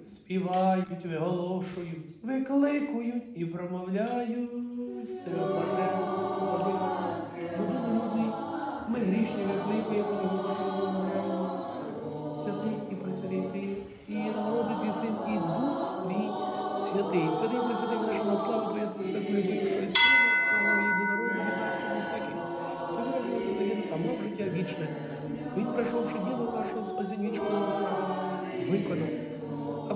співають, виголошують, викликують і промовляють. Ми грішні викликуємо, виголошуємо, промовляємо. Святий і працювати, і народи твій син, і дух твій святий. Святий працювати, наша на славу Твоя, полюбивши і сина, свого єдинородного, віддавши всяким, хто виробив не а мав життя вічне. Він, пройшовши діло нашого спасіння вічного завжди, виконав.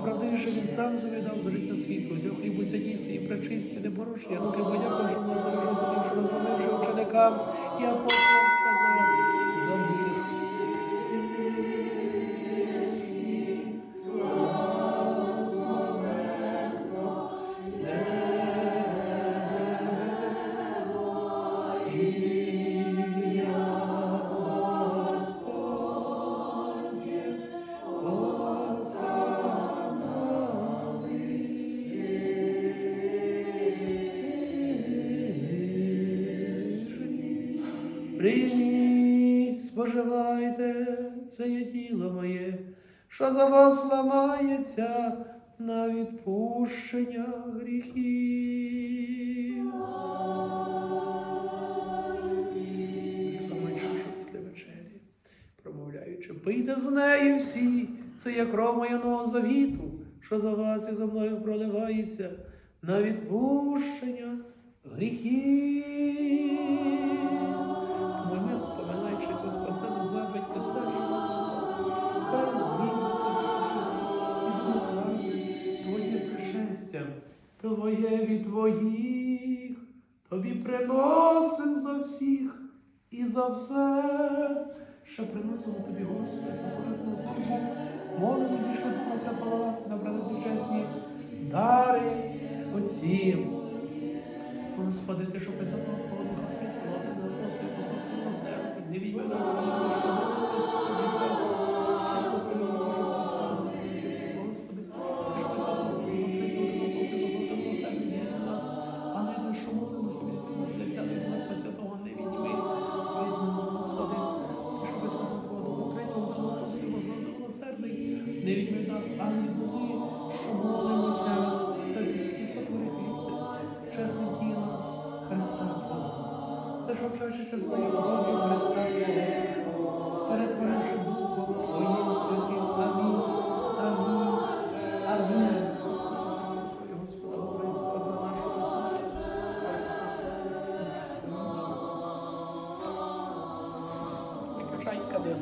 А що він сам завідав за життя світу, взяв хліб у святій свої пречисті, непорушні, руки подякувавши на що назнамивши ученикам, і апостолам Прийміть, споживайте, це є тіло моє, що за вас ламається на відпущення гріхів. Так само, що після вечері, промовляючи, пийте з нею всі, це є кров моя завіту, що за вас і за мною проливається на відпущення гріхів. Твоє від Твоїх, Тобі приносим за всіх і за все, що приносимо Тобі, Господи, за на службу. Молимо зійшли до Отця Палаласки на принеси чесні дари Отців. Господи, ти що присвятого Навіть ми в нас ангели були, що молилися тобі і сотворити чесне тіло Христа Твого. Це ж обчаючи своє Богів Христа Твого, перетворивши Духом Твоїм Святим. Амінь, амінь, амінь. Шайка дива.